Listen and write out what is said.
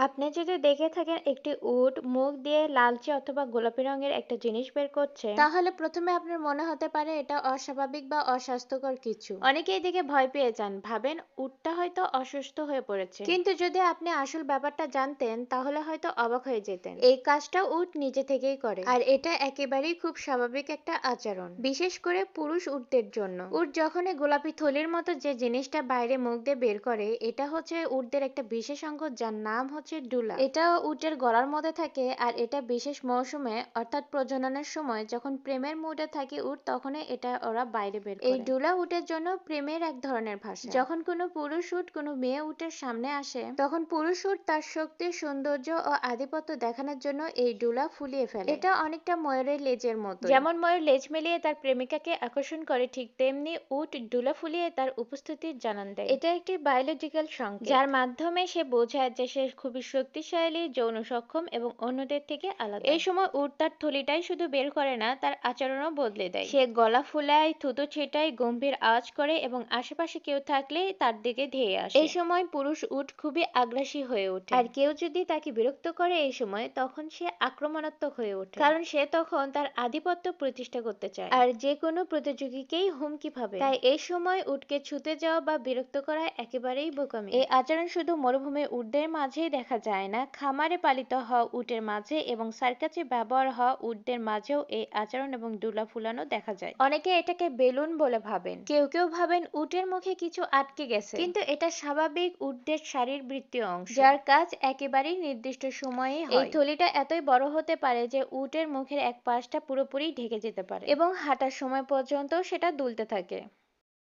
আপনি যদি দেখে থাকেন একটি উট মুখ দিয়ে লালচে অথবা গোলাপি রঙের একটা জিনিস বের করছে তাহলে প্রথমে আপনার মনে হতে পারে এটা অস্বাভাবিক বা অস্বাস্থ্যকর কিছু। অনেকেই দেখে ভয় পেয়ে যান ভাবেন উটটা হয়তো অসুস্থ হয়ে পড়েছে। কিন্তু যদি আপনি আসল ব্যাপারটা জানতেন তাহলে হয়তো অবাক হয়ে যেতেন। এই কাজটা উট নিজে থেকেই করে। আর এটা একেবারেই খুব স্বাভাবিক একটা আচরণ। বিশেষ করে পুরুষ উটদের জন্য। উট যখন গোলাপি থলির মতো যে জিনিসটা বাইরে মুখ দিয়ে বের করে এটা হচ্ছে উটদের একটা বিশেষ অঙ্গ যার নাম হচ্ছে ডুলা। এটা উটের গলার মধ্যে থাকে আর এটা বিশেষ মৌসুমে অর্থাৎ প্রজননের সময় যখন প্রেমের মুডে থাকে উট তখন এটা ওরা বাইরে বের করে। এই ডুলা উটের জন্য প্রেমের এক ধরনের ভাষা। যখন কোনো পুরুষ উট কোনো মেয়ে উটের সামনে আসে তখন পুরুষ উট তার শক্তি সৌন্দর্য ও আধিপত্য দেখানোর জন্য এই ডুলা ফুলিয়ে ফেলে। এটা অনেকটা ময়ূরের লেজের মতো যেমন ময়ূর লেজ মিলিয়ে তার প্রেমিকাকে আকর্ষণ করে ঠিক তেমনি উট ডুলা ফুলিয়ে তার উপস্থিতির জানান দেয়। এটা একটি বায়োলজিক্যাল সংকেত। যার মাধ্যমে সে বোঝায় যে সে খুবই শক্তিশালী যৌন সক্ষম এবং অন্যদের থেকে আলাদা। এই সময় উট তার থলিটাই শুধু বের করে না তার আচরণও বদলে দেয়। সে গলা ফুলায় থুতু ছেটায় গম্ভীর আওয়াজ করে এবং আশেপাশে কেউ থাকলে তার দিকে ধেয়ে আসে। এই সময় পুরুষ উট খুবই আগ্রাসী হয়ে ওঠে। আর কেউ যদি তাকে বিরক্ত করে এই সময় তখন সে আক্রমণাত্মক হয়ে ওঠে। কারণ সে তখন তার আধিপত্য প্রতিষ্ঠা করতে চায়। আর যে কোনো প্রতিযোগীকেই হুমকি ভাবে তাই এই সময় উটকে ছুতে যাওয়া বা বিরক্ত করা একেবারেই বোকামি। এই আচরণ শুধু মরুভূমির উটদের মাঝেই দেখা যায় না। খামারে পালিত হওয়া উটের মাঝে এবং সার্কাসে ব্যবহার হওয়া উটদের মাঝেও এই আচরণ এবং ডুলা ফুলানো দেখা যায়। অনেকে এটাকে বেলুন বলে ভাবেন। কেউ কেউ ভাবেন উটের মুখে কিছু আটকে গেছে। কিন্তু এটা স্বাভাবিক উটদের শারীরবৃত্তীয় অংশ। যার কাজ একেবারেই নির্দিষ্ট সময়ে এই থলিটা এতই বড় হতে পারে যে উটের মুখের এক পাশটা পুরোপুরি ঢেকে যেতে পারে। এবং হাঁটার সময় পর্যন্ত সেটা দুলতে থাকে।